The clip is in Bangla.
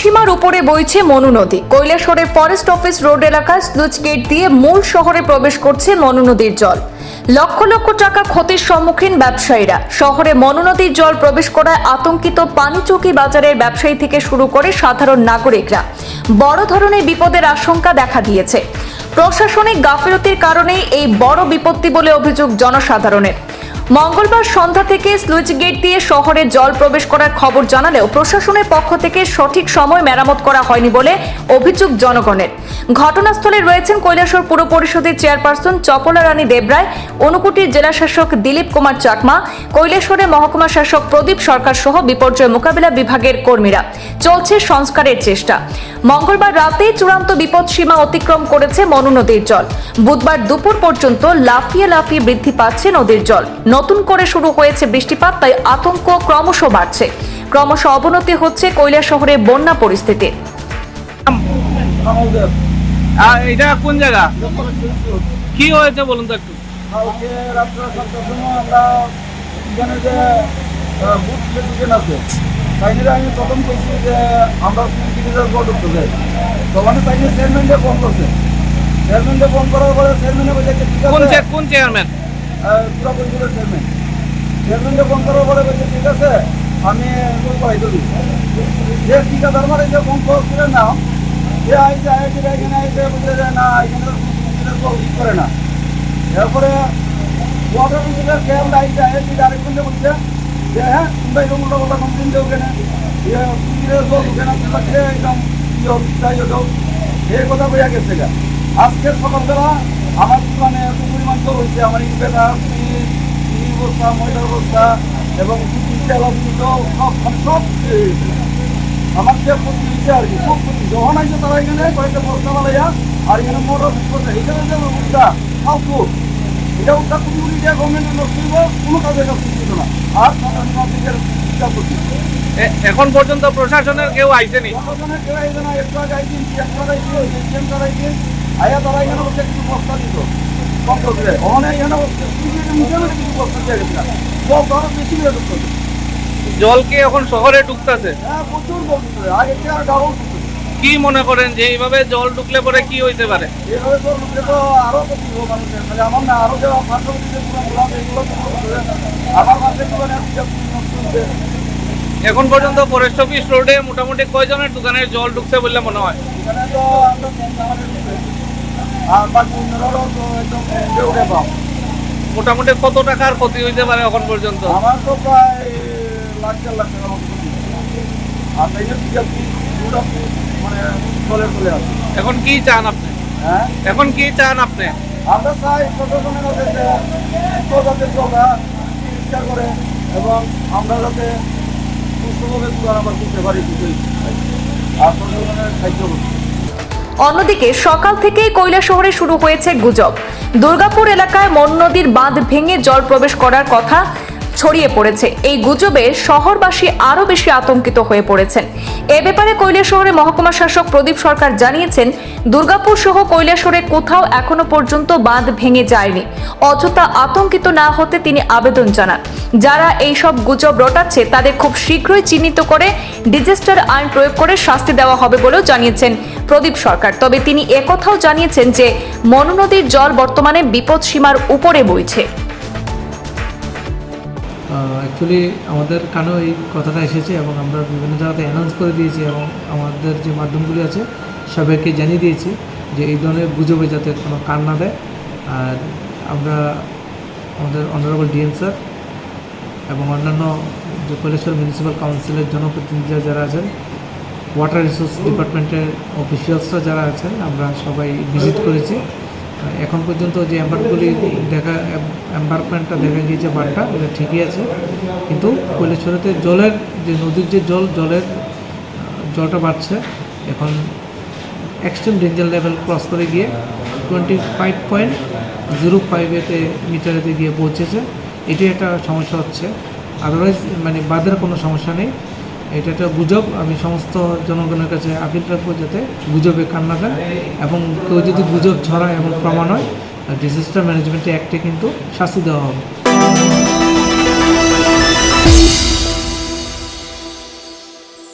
বিপদসীমার উপরে বইছে মনু নদী। কৈলাসহরের ফরেস্ট অফিস রোড এলাকায় স্লুজ গেট দিয়ে মূল শহরে প্রবেশ করছে মনু নদীর জল। লক্ষ লক্ষ টাকা ক্ষতির সম্মুখীন ব্যবসায়ীরা। শহরে মনু নদীর জল প্রবেশ করায় আতঙ্কিত পানিচৌকি বাজারের ব্যবসায়ী থেকে শুরু করে সাধারণ নাগরিকরা। বড় ধরনের বিপদের আশঙ্কা দেখা দিয়েছে। প্রশাসনিক গাফিলতির কারণেই এই বড় বিপত্তি বলে অভিযোগ জনসাধারণের। মঙ্গলবার সন্ধ্যা থেকে স্লুইচ গেট দিয়ে শহরে জল প্রবেশ করার খবর জানালেও প্রশাসনের পক্ষ থেকে সঠিক সময় মেরামত করা হয়নি বলে অভিযোগ জনগণের। ঘটনাস্থলে রয়েছেন কৈলাসহর পুর পরিষদের চেয়ারপারসন চপলা রানী দেবরায়, অনুকুটির জেলা শাসক দিলীপ কুমার চাকমা কৈলাসহরের মহকুমা শাসক প্রদীপ সরকার সহ বিপর্যয় মোকাবিলা বিভাগের কর্মীরা। চলছে সংস্কারের চেষ্টা। মঙ্গলবার রাতে চূড়ান্ত বিপদ সীমা অতিক্রম করেছে মনু নদীর জল। বুধবার দুপুর পর্যন্ত লাফিয়ে লাফিয়ে বৃদ্ধি পাচ্ছে নদীর জল। নতুন করে শুরু হয়েছে বৃষ্টিপাত তাই আতঙ্ক ক্রমশ বাড়ছে। ক্রমশ অবনতি হচ্ছে কৈলা শহরে বন্যা পরিস্থিতি। এটা কোন জায়গা? কি হয়েছে বলুন তো একটু। আমরা বুথ দোকান আছে। তাইলে আমি প্রথম বলছি যে আমরা বোর্ড উঠতে তখন তাইলে চেয়ারম্যানকে ফোন করছে। চেয়ারম্যানকে ফোন করার পরে চেয়ারম্যানে বলছে কোন কোন চেয়ারম্যান পুরা পরিষদের চেয়ারম্যান। চেয়ারম্যানকে ফোন করার পরে বলছে ঠিক আছে আমি করাই দেবি যে ঠিকাদার মানে যে ফোন করছিলেন না যে আইসে আইসে এখানে আইসে বলছে যে না এখানে করে না। এরপরে ওয়াটার মিশনের ক্যাম্প আইসে আইসে আরেকজনকে বলছে যে হ্যাঁ তোমরা একদম সকালবেলা আমার এত পরিমাণ তো হয়েছে আমার ইনভেটার ফ্রিজ চিনি বস্তা বস্তা এবং তেল সব সব সব। আমার যে ক্ষতি হয়েছে আর কি, খুব ক্ষতি। যখন আইছে তারা এখানে কয়েকটা বস্তা বালাইয়া আর এখানে মোটর এখানে যে উদ্যা ফালতু এটা কুড়ি কুড়ি দিয়ে গভর্নমেন্টের হইব কোনো কাজে কাজ করছিল না। আর সাধারণ করছি এ- এখন পর্যন্ত প্রশাসনের কেউ আইসেনি? প্রশাসনের কেউ আইছে না একটু আগে আইছেন একটু আগে আইছেন এটিএম তারা আইছেন আয়া তারা এখানে বসে কিছু বস্তা দিত। কম করে ওখানে এখানে মুখে মুখে কিছু বস্তা দিয়ে গেছিল সব বেশি ঢুকতো এখন শহরে ঢুকতেছে? হ্যাঁ প্রচুর বলতো আগে আর ঢুকতো কি মনে করেন যে এইভাবে জল ঢুকলে পরে কি হইতে পারে? এভাবে তো ঢুকলে তো আরও ক্ষতি হব মানুষের। মানে আমার না আরও যে। আমার মাঝে এখন পর্যন্ত ফরেস্ট অফিস রোডে মোটামুটি কয়জনের দোকানের জল ঢুকছে বলে মনে হয়? মোটামুটি কত টাকার ক্ষতি হইতে পারে এখন পর্যন্ত? আমার তো প্রায় লাখ চার লাখ টাকার মানে চলে চলে আসে এখন কি চান আপনি? হ্যাঁ? এখন কি চান আপনি? আমরা চাই প্রশাসনের কাছে যাতে চলা চিকিৎসা করে এবং আমরা যাতে সুস্থভাবে দোকান আবার করতে পারি কিছুই আর প্রশাসনের সাহায্য করতে। অন্যদিকে সকাল থেকেই কৈলা শহরে শুরু হয়েছে গুজব। দুর্গাপুর এলাকায় মন নদীর বাঁধ ভেঙে জল প্রবেশ করার কথা ছড়িয়ে পড়েছে। এই গুজবে শহরবাসী আরও বেশি আতঙ্কিত হয়ে পড়েছেন। এ ব্যাপারে কৈলাসহরে মহকুমা শাসক প্রদীপ সরকার জানিয়েছেন, দুর্গাপুর সহ কৈলাসহরে কোথাও এখনও পর্যন্ত বাঁধ ভেঙে যায়নি। অযথা আতঙ্কিত না হতে তিনি আবেদন জানান। যারা এই সব গুজব রটাচ্ছে, তাদের খুব শীঘ্রই চিহ্নিত করে ডিজাস্টার আইন প্রয়োগ করে শাস্তি দেওয়া হবে বলেও জানিয়েছেন প্রদীপ সরকার। তবে তিনি একথাও জানিয়েছেন যে, মনোনদীর জল বর্তমানে বিপদ সীমার উপরে বইছে। অ্যাকচুয়ালি আমাদের কানেও এই কথাটা এসেছে এবং আমরা বিভিন্ন জায়গাতে অ্যানাউন্স করে দিয়েছি এবং আমাদের যে মাধ্যমগুলি আছে, সবাইকে জানিয়ে দিয়েছি যে এই ধরনের গুজবে যাতে কোনো কান না দেয়। আর আমরা আমাদের অনারেবল ডিএম স্যার এবং অন্যান্য যে কৈলেশ্বর মিউনিসিপ্যাল কাউন্সিলের জনপ্রতিনিধিরা যারা আছেন ওয়াটার রিসোর্স ডিপার্টমেন্টের অফিসিয়ালসরা যারা আছেন, আমরা সবাই ভিজিট করেছি। এখন পর্যন্ত যে অ্যাম্বারগুলি দেখা অ্যাম্বারমেন্টটা দেখা গিয়েছে বানটা ওটা ঠিকই আছে। কিন্তু কৈলেশ্বরতে জলের যে নদীর যে জল, জলের জলটা বাড়ছে, এখন এক্সট্রিম ডেঞ্জার লেভেল ক্রস করে গিয়ে টোয়েন্টি ফাইভ পয়েন্ট জিরো ফাইভেতে মিটারেতে গিয়ে পৌঁছেছে। এটি একটা সমস্যা হচ্ছে। আদারওয়াইজ মানে বাদের কোনো সমস্যা নেই। এটা একটা গুজব। আমি সমস্ত জনগণের কাছে আপিল রাখব যাতে গুজবে কান না এবং কেউ যদি গুজব ছড়ায় এবং প্রমাণ হয় ডিজাস্টার ম্যানেজমেন্ট অ্যাক্টে কিন্তু শাস্তি দেওয়া হবে।